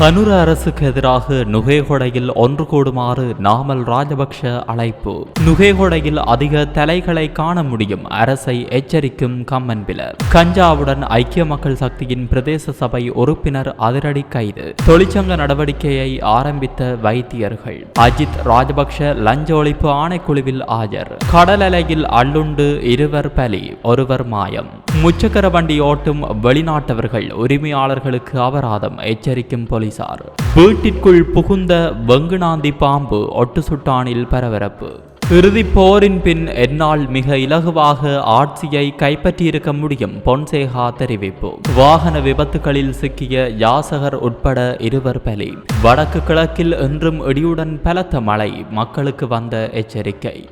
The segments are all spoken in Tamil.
கனுர அரசுக்கு எதிராக நுகேகொடையில் ஒன்று கூடுமாறு நாமல் ராஜபக்ஷ அழைப்பு. நுகேகொடையில் அதிக தலைகளை காண முடியும் அரசை எச்சரிக்கும் கம்மன்பிலர் கஞ்சாவுடன் ஐக்கிய மக்கள் சக்தியின் பிரதேச சபை உறுப்பினர் அதிரடி கைது. தொழிற்சங்க நடவடிக்கையை ஆரம்பித்த வைத்தியர்கள். அஜித் ராஜபக்ஷ லஞ்ச ஒழிப்பு ஆணைக்குழுவில் ஆஜர். கடல் அலையில் அள்ளுண்டு இருவர் பலி ஒருவர் மாயம். முச்சக்கர வண்டி ஓட்டும் வெளிநாட்டவர்கள் உரிமையாளர்களுக்கு அபராதம் எச்சரிக்கும் போலீசார். வீட்டிற்குள் புகுந்த வெங்குநாந்தி பாம்பு ஒட்டு சுட்டானில் பரபரப்பு. இறுதிப் போரின் பின் என்னால் மிக இலகுவாக ஆட்சியை கைப்பற்றியிருக்க முடியும் பொன்சேகா தெரிவிப்பு. வாகன விபத்துகளில் சிக்கிய யாசகர் உட்பட இருவர் பலி. வடக்கு கிழக்கில் இன்றும் இடியுடன் பலத்த மழை மக்களுக்கு வந்த எச்சரிக்கை.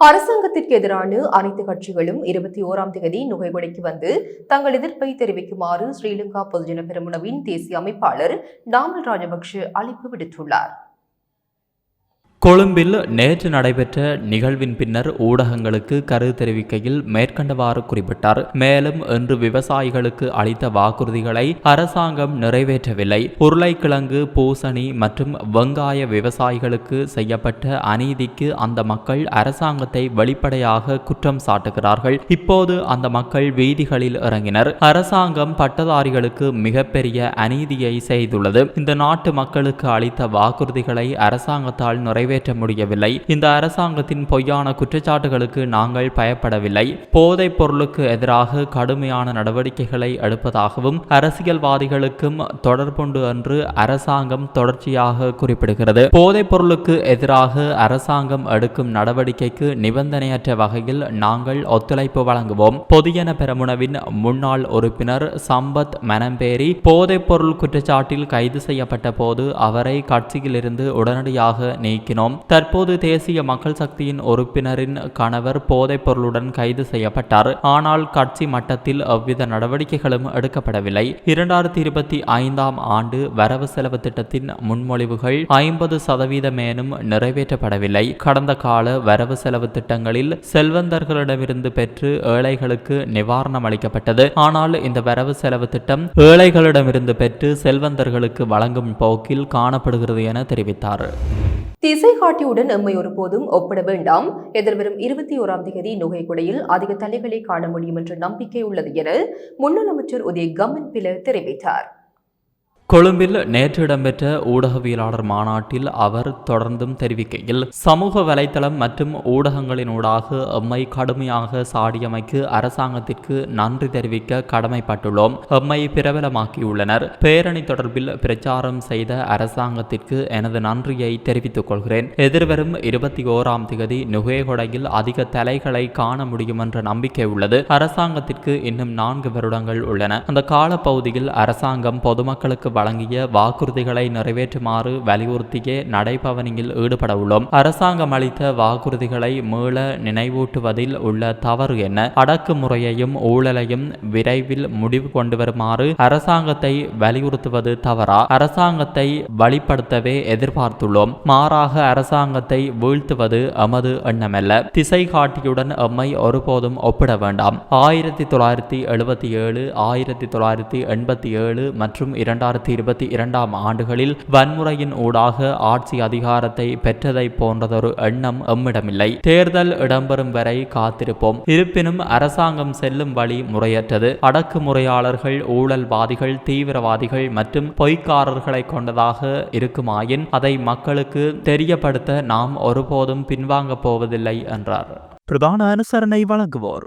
அரசாங்கத்திற்கு எதிரான அனைத்து கட்சிகளும் இருபத்தி ஓராம் தேதி நுகைகொடைக்கு வந்து தங்கள் எதிர்ப்பை தெரிவிக்குமாறு ஸ்ரீலங்கா பொதுஜன பெருமுனவின் தேசிய அமைப்பாளர் நாமல் ராஜபக்ஷ அழைப்பு விடுத்துள்ளார். கொழும்பில் நேற்று நடைபெற்ற நிகழ்வின் பின்னர் ஊடகங்களுக்கு கருத்து தெரிவிக்கையில் மேற்கண்டவாறு குறிப்பிட்டார். மேலும் இன்று விவசாயிகளுக்கு அளித்த வாக்குறுதிகளை அரசாங்கம் நிறைவேற்றவில்லை. உருளைக்கிழங்கு பூசணி மற்றும் வெங்காய விவசாயிகளுக்கு செய்யப்பட்ட அநீதிக்கு அந்த மக்கள் அரசாங்கத்தை வெளிப்படையாக குற்றம் சாட்டுகிறார்கள். இப்போது அந்த மக்கள் வீதிகளில் இறங்கினர். அரசாங்கம் பட்டதாரிகளுக்கு மிகப்பெரிய அநீதியை செய்துள்ளது. இந்த நாட்டு மக்களுக்கு அளித்த வாக்குறுதிகளை அரசாங்கத்தால் நிறைவே நிறைவேற்ற முடியவில்லை. இந்த அரசாங்கத்தின் பொய்யான குற்றச்சாட்டுகளுக்கு நாங்கள் பயப்படவில்லை. போதைப் பொருளுக்கு எதிராக கடுமையான நடவடிக்கைகளை எடுப்பதாகவும் அரசியல்வாதிகளுக்கும் தொடர்புண்டு என்று அரசாங்கம் தொடர்ச்சியாக குறிப்பிடுகிறது. போதைப் பொருளுக்கு எதிராக அரசாங்கம் எடுக்கும் நடவடிக்கைக்கு நிபந்தனையற்ற வகையில் நாங்கள் ஒத்துழைப்பு வழங்குவோம். பொதியன பெரமுனவின் முன்னாள் உறுப்பினர் சம்பத் மனம்பேரி போதைப் பொருள் குற்றச்சாட்டில் கைது செய்யப்பட்ட போது அவரை கட்சியிலிருந்து உடனடியாக நீக்கினோம். கூறினோம் தற்போது தேசிய மக்கள் சக்தியின் உறுப்பினரின் கணவர் போதைப் பொருளுடன் கைது செய்யப்பட்டார். ஆனால் கட்சி மட்டத்தில் அவ்வித நடவடிக்கைகளும் எடுக்கப்படவில்லை. இரண்டாயிரத்தி இருபத்தி ஐந்தாம் ஆண்டு வரவு செலவு திட்டத்தின் முன்மொழிவுகள் ஐம்பது சதவீதமேனும் நிறைவேற்றப்படவில்லை. கடந்த கால வரவு செலவு திட்டங்களில் செல்வந்தர்களிடமிருந்து பெற்று ஏழைகளுக்கு நிவாரணம் அளிக்கப்பட்டது. ஆனால் இந்த வரவு செலவு திட்டம் ஏழைகளிடமிருந்து பெற்று செல்வந்தர்களுக்கு வழங்கும் போக்கில் காணப்படுகிறது என தெரிவித்தார். திசை காட்டியுடன் எம்மை ஒருபோதும் ஒப்பிட வேண்டாம். எதிர்வரும் இருபத்தி ஓராம் தேதி நுகைக்குடையில் அதிக தலைகளை காண முடியும் என்ற நம்பிக்கை உள்ளது என முன்னாள் அமைச்சர் உதய கமன் பில தெரிவித்தார். கொழும்பில் நேற்று இடம்பெற்ற ஊடகவியலாளர் மாநாட்டில் அவர் தொடர்ந்தும் தெரிவிக்கையில் சமூக வலைத்தளம் மற்றும் ஊடகங்களினூடாக எம்மை கடுமையாக சாடியமைக்கு அரசாங்கத்திற்கு நன்றி தெரிவிக்க கடமைப்பட்டுள்ளோம். எம்மை பிரபலமாக்கியுள்ளனர். பேரணி தொடர்பில் பிரச்சாரம் செய்த அரசாங்கத்திற்கு எனது நன்றியை தெரிவித்துக் கொள்கிறேன். எதிர்வரும் இருபத்தி ஓராம் திகதி நுகேகொடையில் அதிக தலைகளை காண முடியும் என்ற நம்பிக்கை உள்ளது. அரசாங்கத்திற்கு இன்னும் நான்கு வருடங்கள் உள்ளன. அந்த காலப்பகுதியில் அரசாங்கம் பொதுமக்களுக்கு வழங்கிய வாக்குறுதிகளை நிறைவேற்றுமாறு வலியுறுத்தியே நடைபவனியில் ஈடுபட உள்ளோம் அரசாங்கம் அளித்த வாக்குறுதிகளை மீள நினைவூட்டுவதில் உள்ள தவறு என்ன? அடக்குமுறையையும் ஊழலையும் விரைவில் முடிவு கொண்டு வருமாறு அரசாங்கத்தை வலியுறுத்துவது தவறா? அரசாங்கத்தை வழிப்படுத்தவே எதிர்பார்த்துள்ளோம். மாறாக அரசாங்கத்தை வீழ்த்துவது எமது எண்ணமல்ல. திசை காட்டியுடன் எம்மை ஒருபோதும் ஒப்பிட வேண்டாம். ஆயிரத்தி தொள்ளாயிரத்தி எழுபத்தி ஏழு ஆயிரத்தி தொள்ளாயிரத்தி எண்பத்தி ஏழு மற்றும் இரண்டாயிரத்தி இருபத்தி இரண்டாம் ஆண்டுகளில் வன்முறையின் ஊடாக ஆட்சி அதிகாரத்தை பெற்றதை போன்றதொரு எண்ணம் எம்மிடமில்லை. தேர்தல் இடம்பெறும் வரை காத்திருப்போம். இருப்பினும் அரசாங்கம் செல்லும் வழி முறையற்றது. அடக்குமுறையாளர்கள் ஊழல்வாதிகள் தீவிரவாதிகள் மற்றும் பொய்க்காரர்களை கொண்டதாக இருக்குமாயின் அதை மக்களுக்கு தெரியப்படுத்த நாம் ஒருபோதும் பின்வாங்கப் போவதில்லை என்றார். பிரதான அனுசரணை வழங்குவோர்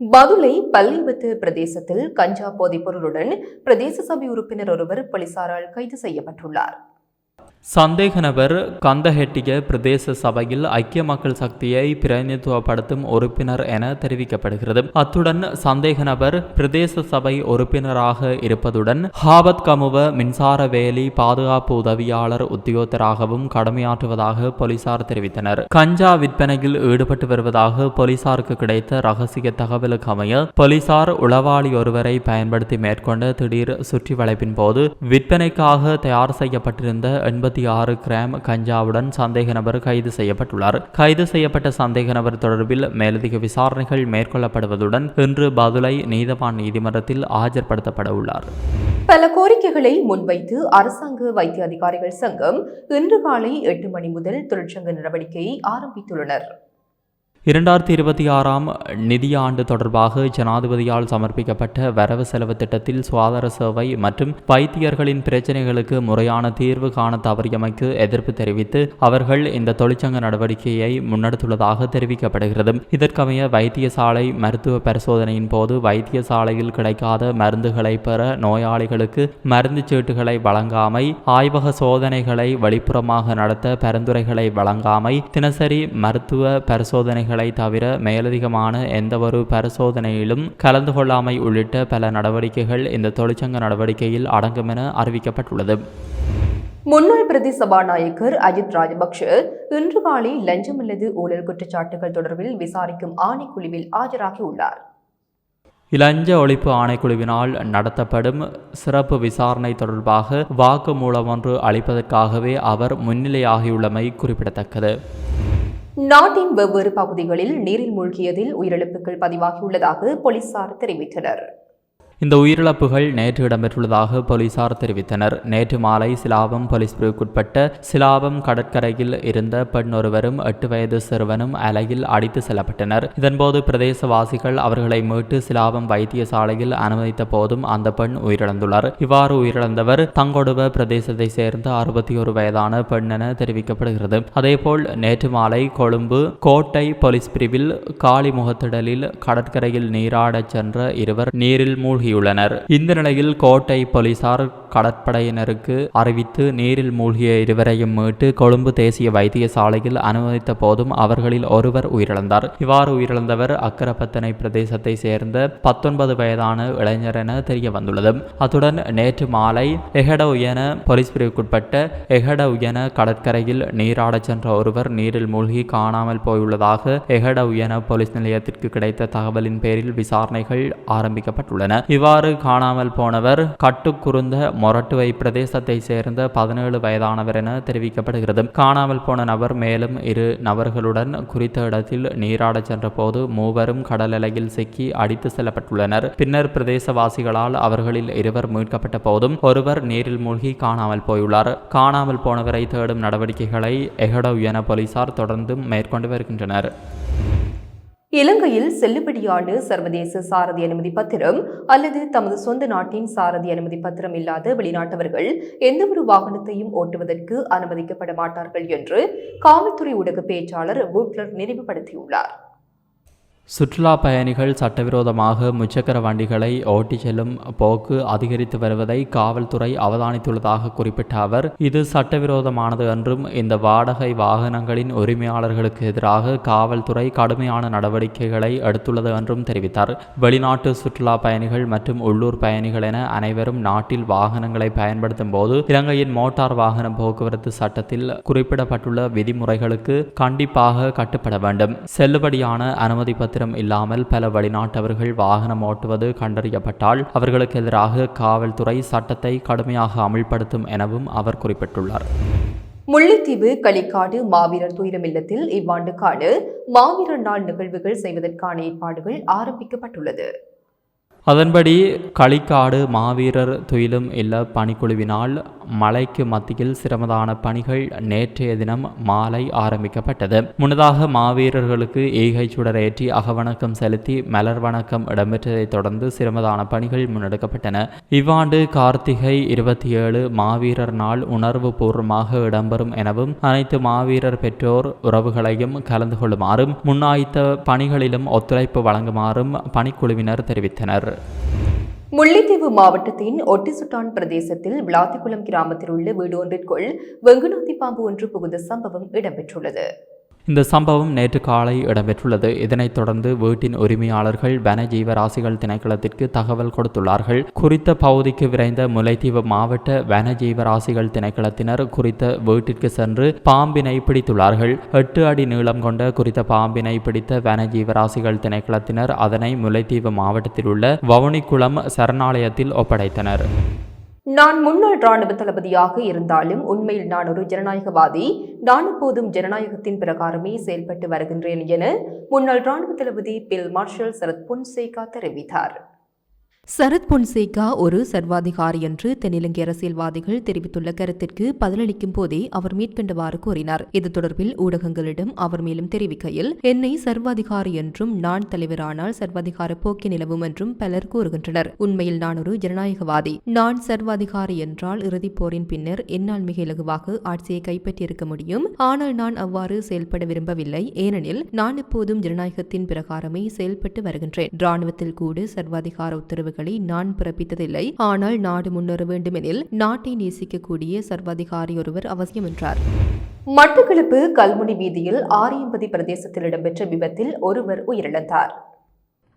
பதுளை பள்ளிவத்து பிரதேசத்தில் கஞ்சா போதைப் பொருளுடன் பிரதேச சபை உறுப்பினர் ஒருவர் போலீசாரால் கைது செய்யப்பட்டுள்ளார். சந்தேக நபர் பிரதேச சபையில் ஐக்கிய மக்கள் சக்தியை பிரதிநிதித்துவப்படுத்தும் உறுப்பினர் என தெரிவிக்கப்படுகிறது. அத்துடன் சந்தேக நபர் பிரதேச சபை உறுப்பினராக இருப்பதுடன் ஹாபத் கமுவ மின்சார வேலி பாதுகாப்பு உதவியாளர் உத்தியோகத்தராகவும் கடமையாற்றுவதாக போலீசார் தெரிவித்தனர். கஞ்சா விற்பனையில் ஈடுபட்டு வருவதாக போலீசாருக்கு கிடைத்த ரகசிய தகவலுக்கு அமைய போலீசார் உளவாளி ஒருவரை பயன்படுத்தி மேற்கொண்ட திடீர் சுற்றி வளைப்பின் போது விற்பனைக்காக தயார் செய்யப்பட்டிருந்த எண்பத்தி ஆறு கிராம் கஞ்சாவுடன் சந்தேக நபர் கைது செய்யப்பட்டுள்ளார். கைது செய்யப்பட்ட சந்தேக நபர் தொடர்பில் மேலதிக விசாரணைகள் மேற்கொள்ளப்படுவதுடன் இன்று பதுளை நீதவான் நீதிமன்றத்தில் ஆஜர்படுத்தப்பட உள்ளார் பல கோரிக்கைகளை முன்வைத்து அரசாங்க வைத்திய அதிகாரிகள் சங்கம் இன்று காலை எட்டு மணி முதல் தொழிற்சங்க நடவடிக்கையை ஆரம்பித்துள்ளனர். இரண்டாயிரத்தி இருபத்தி ஆறாம் நிதியாண்டு தொடர்பாக ஜனாதிபதியால் சமர்ப்பிக்கப்பட்ட வரவு செலவு திட்டத்தில் சுகாதார சேவை மற்றும் வைத்தியர்களின் பிரச்சினைகளுக்கு முறையான தீர்வு காண தவறியமைக்கு எதிர்ப்பு தெரிவித்து அவர்கள் இந்த தொழிற்சங்க நடவடிக்கையை முன்னெடுத்துள்ளதாக தெரிவிக்கப்படுகிறது. இதற்கமைய வைத்தியசாலை மருத்துவ பரிசோதனையின் போது வைத்தியசாலையில் கிடைக்காத மருந்துகளை பெற நோயாளிகளுக்கு மருந்து சீட்டுகளை வழங்காமை ஆய்வக சோதனைகளை வெளிப்புறமாக நடத்த பரிந்துரைகளை வழங்காமை தினசரி மருத்துவ பரிசோதனை தவிர மேலதிகமான எந்தவொரு பரிசோதனையிலும் கலந்து கொள்ளாமை உள்ளிட்ட பல நடவடிக்கைகள் இந்த தொழிற்சங்க நடவடிக்கையில் அடங்கும் என அறிவிக்கப்பட்டுள்ளது. முன்னாள் பிரதி சபாநாயகர் அஜித் ராஜபக்ஷ இன்று காலை லஞ்சம் அல்லது ஊழல் குற்றச்சாட்டுகள் தொடர்பில் விசாரிக்கும் ஆணைக்குழுவில் ஆஜராகியுள்ளார். இலஞ்ச ஒழிப்பு ஆணைக்குழுவினால் நடத்தப்படும் சிறப்பு விசாரணை தொடர்பாக வாக்குமூலம் ஒன்று அளிப்பதற்காகவே அவர் முன்னிலையாகியுள்ளமை குறிப்பிடத்தக்கது. நாட்டின் வெவ்வேறு பகுதிகளில் நீரில் மூழ்கியதில் உயிரிழப்புகள் பதிவாகியுள்ளதாக போலீசார் தெரிவித்தனர். இந்த உயிரிழப்புகள் நேற்று இடம்பெற்றுள்ளதாக போலீசார் தெரிவித்தனர். நேற்று மாலை சிலாபம் போலீஸ் பிரிவுக்குட்பட்ட சிலாபம் கடற்கரையில் இருந்த பெண் ஒருவரும் எட்டு வயது சிறுவனும் அலையில் அடித்து செல்லப்பட்டனர். இதன்போது பிரதேசவாசிகள் அவர்களை மீட்டு சிலாபம் வைத்தியசாலையில் அனுமதித்த போதும் அந்த பெண் உயிரிழந்துள்ளார். இவ்வாறு உயிரிழந்தவர் தங்கொடுவ பிரதேசத்தை சேர்ந்த அறுபத்தி ஒரு வயதான பெண் என தெரிவிக்கப்படுகிறது. அதேபோல் நேற்று மாலை கொழும்பு கோட்டை போலீஸ் பிரிவில் காளிமுகத்திடலில் கடற்கரையில் நீராடச் சென்ற இருவர் நீரில் மூழ்கி மூழ்கியுள்ளனர். இந்த நிலையில் கோட்டை போலீசார் கடற்படையினருக்கு அறிவித்து நீரில் மூழ்கிய இருவரையும் மீட்டு கொழும்பு தேசிய வைத்தியசாலையில் அனுமதித்த போதும் அவர்களில் ஒருவர் உயிரிழந்தார். இவ்வாறு உயிரிழந்தவர் அக்கரப்பத்தனை பிரதேசத்தை சேர்ந்த பத்தொன்பது வயதான இளைஞர் என தெரிய வந்துள்ளது அத்துடன் நேற்று மாலை எஹட உயன போலீஸ் பிரிவுக்குட்பட்ட எஹட உயன கடற்கரையில் நீராடச் சென்ற ஒருவர் நீரில் மூழ்கி காணாமல் போயுள்ளதாக எஹட உயன போலீஸ் நிலையத்திற்கு கிடைத்த தகவலின் பேரில் விசாரணைகள் ஆரம்பிக்கப்பட்டுள்ளன. இவ்வாறு காணாமல் போனவர் கட்டுக்குருந்த மொரட்டுவை பிரதேசத்தை சேர்ந்த பதினேழு வயதானவர் என தெரிவிக்கப்படுகிறது. காணாமல் போன நபர் மேலும் இரு நபர்களுடன் குறித்த இடத்தில் நீராடச் சென்றபோது மூவரும் கடல் அலையில் சிக்கி அடித்து செல்லப்பட்டுள்ளனர். பின்னர் பிரதேசவாசிகளால் அவர்களில் இருவர் மீட்கப்பட்ட போதும் ஒருவர் நீரில் மூழ்கி காணாமல் போயுள்ளார். காணாமல் போனவரை தேடும் நடவடிக்கைகளை எகட என போலீசார் தொடர்ந்தும் மேற்கொண்டு வருகின்றனர். இலங்கையில் செல்லுபடியான சர்வதேச சாரதி அனுமதி பத்திரம் அல்லது தமது சொந்த நாட்டின் சாரதி அனுமதி பத்திரம் இல்லாத வெளிநாட்டவர்கள் எந்தவொரு வாகனத்தையும் ஓட்டுவதற்கு அனுமதிக்கப்பட மாட்டார்கள் என்று காவல்துறை ஊடக பேச்சாளர் பூட்லர் நினைவுபடுத்தியுள்ளார். சுற்றுலா பயணிகள் சட்டவிரோதமாக முச்சக்கர வண்டிகளை ஓட்டிச் செல்லும் போக்கு அதிகரித்து வருவதை காவல்துறை அவதானித்துள்ளதாக குறிப்பிட்ட அவர் இது சட்டவிரோதமானது என்றும் இந்த வாடகை வாகனங்களின் உரிமையாளர்களுக்கு எதிராக காவல்துறை கடுமையான நடவடிக்கைகளை எடுத்துள்ளது என்றும் தெரிவித்தார். வெளிநாட்டு சுற்றுலா பயணிகள் மற்றும் உள்ளூர் பயணிகள் என அனைவரும் நாட்டில் வாகனங்களை பயன்படுத்தும் போது இலங்கையின் மோட்டார் வாகன போக்குவரத்து சட்டத்தில் குறிப்பிடப்பட்டுள்ள விதிமுறைகளுக்கு கண்டிப்பாக கட்டுப்பட வேண்டும். செல்லுபடியான அனுமதி பத்திரம் இல்லாமல் பல வெளிநாட்டவர்கள் வாகனம் ஓட்டுவது கண்டறியப்பட்டால் அவர்களுக்கு எதிராக காவல்துறை சட்டத்தை கடுமையாக அமல்படுத்தும் எனவும் அவர் குறிப்பிட்டுள்ளார். முல்லைத்தீவு களிக்காடு மாவீரர் துயரம் இல்லத்தில் இவ்வாண்டுக்கான மாவீரர் நாள் நிகழ்வுகள் செய்வதற்கான ஏற்பாடுகள் ஆரம்பிக்கப்பட்டுள்ளது. அதன்படி களிக்காடு மாவீரர் துயிலும் இல்ல பணிக்குழுவினால் மலைக்கு மத்தியில் சிரமதான பணிகள் நேற்றைய தினம் மாலை ஆரம்பிக்கப்பட்டது. முன்னதாக மாவீரர்களுக்கு ஈகை சுடரேற்றி அகவணக்கம் செலுத்தி மலர் வணக்கம் இடம்பெற்றதைத் தொடர்ந்து சிரமதான பணிகள் முன்னெடுக்கப்பட்டன. இவ்வாண்டு கார்த்திகை இருபத்தி ஏழு மாவீரர் நாள் உணர்வு பூர்வமாக இடம்பெறும் எனவும் அனைத்து மாவீரர் பெற்றோர் உறவுகளையும் கலந்து கொள்ளுமாறும் முன்னாய்த்த பணிகளிலும் ஒத்துழைப்பு வழங்குமாறும் பணிக்குழுவினர் தெரிவித்தனர். முல்லைத்தீவு மாவட்டத்தின் ஒட்டிசுட்டான் பிரதேசத்தில் விளாத்திக்குளம் கிராமத்தில் உள்ள வீடு ஒன்றிற்குள் வெங்குநாத்தி பாம்பு ஒன்று புகுந்த சம்பவம் இடம்பெற்றுள்ளது. இந்த சம்பவம் நேற்று காலை இடம்பெற்றுள்ளது. இதனைத் தொடர்ந்து வீட்டின் உரிமையாளர்கள் வன ஜீவராசிகள் திணைக்களத்திற்கு தகவல் கொடுத்துள்ளார்கள். குறித்த பகுதிக்கு விரைந்த முல்லைத்தீவு மாவட்ட வன ஜீவராசிகள் திணைக்களத்தினர் குறித்த வீட்டிற்கு சென்று பாம்பினை பிடித்துள்ளார்கள். எட்டு அடி நீளம் கொண்ட குறித்த பாம்பினை பிடித்த வன ஜீவராசிகள் திணைக்களத்தினர் அதனை முல்லைத்தீவு மாவட்டத்தில் உள்ள வவுனிக்குளம் சரணாலயத்தில் ஒப்படைத்தனர். நான் முன்னாள் ராணுவ தளபதியாக இருந்தாலும் உண்மையில் நான் ஒரு ஜனநாயகவாதி. நான் எப்போதும் ஜனநாயகத்தின் பிரகாரமே செயல்பட்டு வருகின்றேன் என முன்னாள் ராணுவ தளபதி பில் மார்ஷல் சரத் பொன்சேகா தெரிவித்தார். சரத் பொன்சேகா ஒரு சர்வாதிகாரி என்று தென்னிலங்கை அரசியல்வாதிகள் தெரிவித்துள்ள கருத்திற்கு பதிலளிக்கும் போதே அவர் மேற்கண்டவாறு கூறினார். இது தொடர்பில் ஊடகங்களிடம் அவர் மேலும் தெரிவிக்கையில் என்னை சர்வாதிகாரி என்றும் நான் தலைவரானால் சர்வாதிகார போக்கி நிலவும் என்றும் பலர் கூறுகின்றனர். உண்மையில் நான் ஒரு ஜனநாயகவாதி. நான் சர்வாதிகாரி என்றால் இறுதிப் போரின் பின்னர் என்னால் மிக இலகுவாக ஆட்சியை கைப்பற்றியிருக்க முடியும். ஆனால் நான் அவ்வாறு செயல்பட விரும்பவில்லை. ஏனெனில் நான் எப்போதும் ஜனநாயகத்தின் பிரகாரமே செயல்பட்டு வருகின்றேன். ராணுவத்தில் கூட சர்வாதிகார உத்தரவுகள் நான் பிறப்பித்ததில்லை. ஆனால் நாடு முன்னேற வேண்டுமெனில் நாட்டை நேசிக்கக்கூடிய சர்வாதிகாரி ஒருவர் அவசியம் என்றார். மட்டக்களப்பு கல்முனை வீதியில் ஆரியம்பதி பிரதேசத்தில் இடம்பெற்ற விபத்தில் ஒருவர் உயிரிழந்தார்.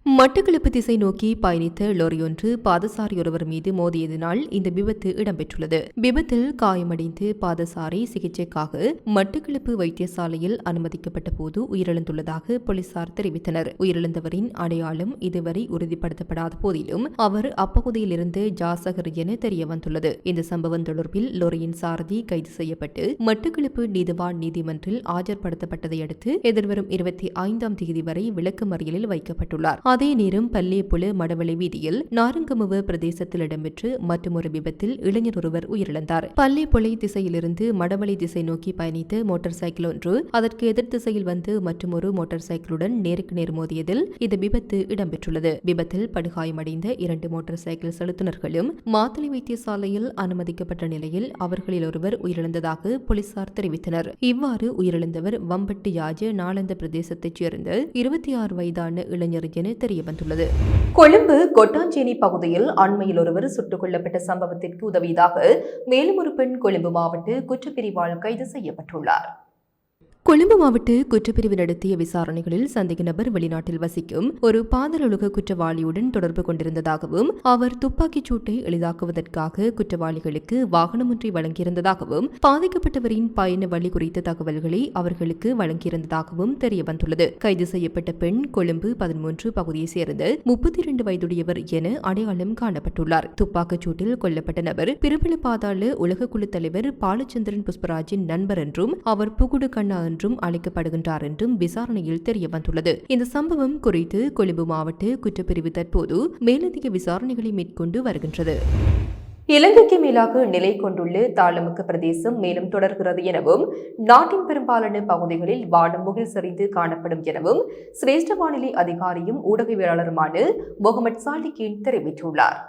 மட்டக்களப்பு திசை நோக்கி பயணித்த லொரியொன்று பாதசாரி ஒருவர் மீது மோதியதினால் இந்த விபத்து இடம்பெற்றுள்ளது. விபத்தில் காயமடைந்து பாதசாரி சிகிச்சைக்காக மட்டக்களப்பு வைத்தியசாலையில் அனுமதிக்கப்பட்ட போது உயிரிழந்துள்ளதாக போலீசார் தெரிவித்தனர். உயிரிழந்தவரின் அடையாளம் இதுவரை உறுதிப்படுத்தப்படாத போதிலும் அவர் அப்பகுதியிலிருந்து ஜாசகர் என தெரிய வந்துள்ளது இந்த சம்பவம் தொடர்பில் லொரியின் சாரதி கைது செய்யப்பட்டு மட்டக்களப்பு நீதிவான் நீதிமன்றில் ஆஜர்படுத்தப்பட்டதை அடுத்து எதிர்வரும் இருபத்தி ஐந்தாம் தேதி வரை விளக்குமறியலில் வைக்கப்பட்டுள்ளார். அதே நேரம் பள்ளியப்புல மடவளை வீதியில் நாரங்கமுவ பிரதேசத்தில் இடம்பெற்று மற்றொரு விபத்தில் இளைஞர் ஒருவர் உயிரிழந்தார். பள்ளிப்புலை திசையிலிருந்து மடவளை திசை நோக்கி பயணித்த மோட்டார் சைக்கிள் ஒன்று அதற்கு எதிர் திசையில் வந்து மற்றொரு மோட்டார் சைக்கிளுடன் நேருக்கு நேர் மோதியதில் இந்த விபத்து இடம்பெற்றுள்ளது. விபத்தில் படுகாயமடைந்த இரண்டு மோட்டார் சைக்கிள் செலுத்தினர்களும் மாத்தளை வைத்தியசாலையில் அனுமதிக்கப்பட்ட நிலையில் அவர்களில் ஒருவர் உயிரிழந்ததாக போலீசார் தெரிவித்தனர். இவ்வாறு உயிரிழந்தவர் வம்பட்டு யாஜ நாளந்த பிரதேசத்தைச் சேர்ந்த இருபத்தி ஆறு வயதான இளைஞர் என தெரியவந்துள்ளது. கொழும்பு கொட்டாஞ்சேரி பகுதியில் அண்மையில் ஒருவர் சுட்டுக் கொல்லப்பட்ட சம்பவத்திற்கு உதவியதாக மேலும் ஒரு பெண் கொழும்பு மாவட்ட குற்றப்பிரிவால் கைது செய்யப்பட்டுள்ளார். கொழும்பு மாவட்ட குற்றப்பிரிவு நடத்திய விசாரணைகளில் சந்தேக நபர் வெளிநாட்டில் வசிக்கும் ஒரு பாதலுலக குற்றவாளியுடன் தொடர்பு கொண்டிருந்ததாகவும் அவர் துப்பாக்கிச் சூட்டை எளிதாக்குவதற்காக குற்றவாளிகளுக்கு வாகனம் ஒன்றை வழங்கியிருந்ததாகவும் பாதிக்கப்பட்டவரின் பயண வழி குறித்த தகவல்களை அவர்களுக்கு வழங்கியிருந்ததாகவும் தெரியவந்துள்ளது. கைது செய்யப்பட்ட பெண் கொழும்பு பதிமூன்று பகுதியைச் சேர்ந்த முப்பத்தி இரண்டு வயதுடையவர் என அடையாளம் காணப்பட்டுள்ளார். துப்பாக்கிச் சூட்டில் கொல்லப்பட்ட நபர் பிரபல பாதாள உலக குழு தலைவர் பாலச்சந்திரன் புஷ்பராஜின் நண்பர் என்றும் அவர் புகுடு கண்ணா என்றும் அழைக்கப்படுகின்றார் என்றும் விசாரணையில் தெரியவந்துள்ளது இந்த சம்பவம் குறித்து கொழும்பு மாவட்ட குற்றப்பிரிவு தற்போது மேலதிக விசாரணைகளை மேற்கொண்டு வருகின்றது. இலங்கைக்கு மேலாக நிலை கொண்டுள்ள தாளமுக்க பிரதேசம் மேலும் தொடர்கிறது எனவும் நாட்டின் பெரும்பாலான பகுதிகளில் வானம் முகில் சரிந்து காணப்படும் எனவும் சிரேஷ்ட வானிலை அதிகாரியும் ஊடகவியலாளருமான முகமது சாலிகின் தெரிவித்துள்ளார்.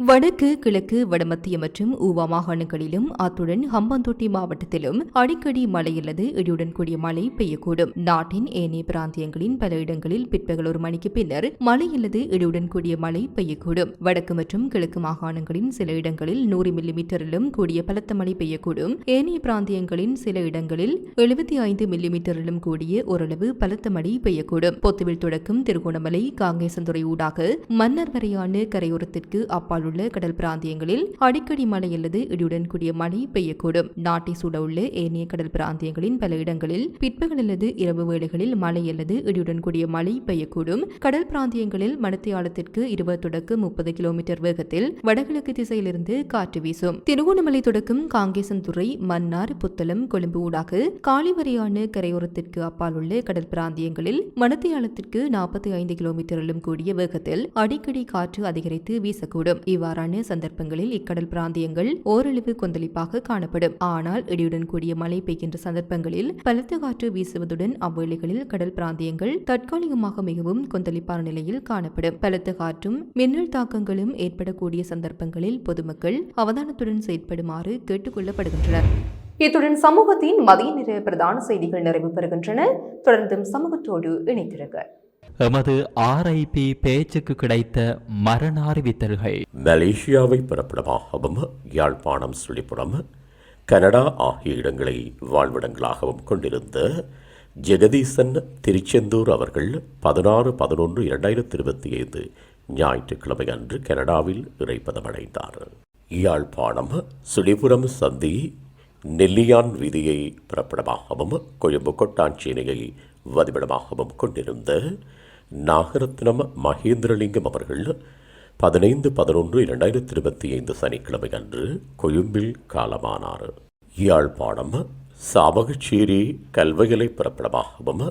வடக்கு கிழக்கு வடமத்திய மற்றும் ஊவா மாகாணங்களிலும் அத்துடன் ஹம்பாந்தோட்டை மாவட்டத்திலும் அடிக்கடி மழை அல்லது இடியுடன் கூடிய மழை பெய்யக்கூடும். நாட்டின் ஏனைய பிராந்தியங்களின் பல இடங்களில் பிற்பகல் ஒரு மணிக்கு பின்னர் மழை அல்லது இடியுடன் கூடிய மழை பெய்யக்கூடும். வடக்கு மற்றும் கிழக்கு மாகாணங்களின் சில இடங்களில் நூறு மில்லிமீட்டரிலும் கூடிய பலத்த மழை பெய்யக்கூடும். ஏனைய பிராந்தியங்களின் சில இடங்களில் எழுபத்தி ஐந்து மில்லிமீட்டரிலும் கூடிய ஓரளவு பலத்த மழை பெய்யக்கூடும். பொத்துவில் தொடக்கும் திருகோணமலை காங்கேசந்துறை ஊடாக மன்னர் வரையான கரையோரத்திற்கு அப்பால் உள்ள கடல் பிராந்தியங்களில் அடிக்கடி மழை அல்லது இடியுடன் கூடிய மழை பெய்யக்கூடும். நாட்டை சூழவுள்ள ஏனைய கடல் பிராந்தியங்களின் பல இடங்களில் பிற்பகல் அல்லது இரவு வேளைகளில் மழை அல்லது இடியுடன் கூடிய மழை பெய்யக்கூடும். கடல் பிராந்தியங்களில் மணித்தியாலத்திற்கு இருபது தொடக்க முப்பது கிலோமீட்டர் வேகத்தில் வடகிழக்கு திசையிலிருந்து காற்று வீசும். திருகோணமலை தொடக்கும் காங்கேசன்துறை மன்னார் புத்தளம் கொழும்பு ஊடாக காலிவரையான கரையோரத்திற்கு அப்பால் உள்ள கடல் பிராந்தியங்களில் மணித்தியாலத்திற்கு நாற்பத்தி ஐந்து கிலோமீட்டரிலும் கூடிய வேகத்தில் அடிக்கடி காற்று அதிகரித்து வீசக்கூடும். இவ்வாறான சந்தர்ப்பங்களில் இக்கடல் பிராந்தியங்கள் ஓரளவு கொந்தளிப்பாக காணப்படும். ஆனால் இடியுடன் கூடிய மழை பெய்கின்ற சந்தர்ப்பங்களில் பலத்த காற்று வீசுவதுடன் அவ்வேளைகளில் கடல் பிராந்தியங்கள் தற்காலிகமாக மிகவும் கொந்தளிப்பான நிலையில் காணப்படும். பலத்த காற்றும் மின்னல் தாக்கங்களும் ஏற்படக்கூடிய சந்தர்ப்பங்களில் பொதுமக்கள் அவதானத்துடன் செயற்படுமாறு கேட்டுக்கொள்ளப்படுகின்றனர். இத்துடன் சமூகத்தின் மதிய நிற பிரதான செய்திகள் நிறைவு பெறுகின்றன. தொடர்ந்தும் சமூகத்தோடு இணைத்திருங்கள் எமது ஆர்ஐபி பேச்சுக்கு கிடைத்த மரண அறிவித்தல்கள் மலேசியாவை பிறப்பிடமாகவும் யாழ்ப்பாணம் சுழிப்புறம் கனடா ஆகிய இடங்களை வாழ்விடங்களாகவும் கொண்டிருந்த ஜெகதீசன் திருச்செந்தூர் அவர்கள் பதினாறு பதினொன்று இரண்டாயிரத்தி இருபத்தி ஐந்து ஞாயிற்றுக்கிழமை அன்று கனடாவில் இறைப்பதமடைந்தார். யாழ்ப்பாணம் சுழிபுரம் சந்தி நெல்லியான் வீதியை பிறப்பிடமாகவும் கொழும்பு கொட்டாஞ்சேனையை வதிவிடமாகவும் கொண்டிருந்த நாகரத்னம் மகேந்திரலிங்கம் அவர்கள் பதினைந்து பதினொன்று இரண்டாயிரத்தி இருபத்தி ஐந்து சனிக்கிழமை அன்று கொழும்பில் காலமானார். யாழ்ப்பாணம் சாவகச்சேரி கல்வகலை பிறப்பிடமாகவும்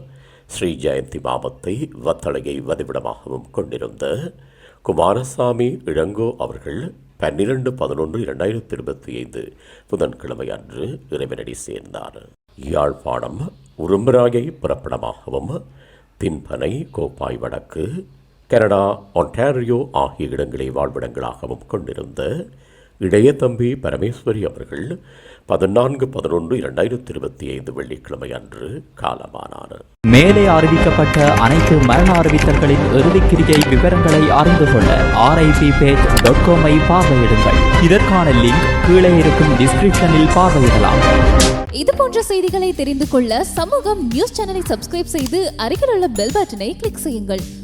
ஸ்ரீ ஜெயந்தி மாமத்தை வத்தளையை வதிவிடமாகவும் கொண்டிருந்த குமாரசாமி இளங்கோ அவர்கள் பன்னிரண்டு பதினொன்று இரண்டாயிரத்தி இருபத்தி ஐந்து புதன்கிழமை அன்று இறைவனடி சேர்ந்தார். யாழ்ப்பாணம் உரும்பராயை பிறப்பிடமாகவும் தின்பனை கோப்பாய் வடக்கு கனடா ஒன்டாரியோ ஆகிய இடங்களை வாழ்விடங்களாகவும் கொண்டிருந்த இளையதம்பி பரமேஸ்வரி அவர்கள் பதினான்கு பதினொன்று இரண்டாயிரத்தி இருபத்தி ஐந்து வெள்ளிக்கிழமை அன்று காலமானார். மேலே அறிவிக்கப்பட்ட அனைத்து மரண அறிவித்தல்களின் இறுதிக்கிரிகை விவரங்களை அறிந்து கொள்ள ஆர்ஐபி பேஜ் டாட் காமை பார்வையிடுங்கள். இதற்கான லிங்க் கீழே இருக்கும் டிஸ்கிரிப்ஷனில் பார்வையிடலாம். இது போன்ற செய்திகளை தெரிந்து கொள்ள சமூகம் நியூஸ் சேனலை சப்ஸ்கிரைப் செய்து அருகில் உள்ள பெல் பட்டனை கிளிக் செய்யுங்கள்.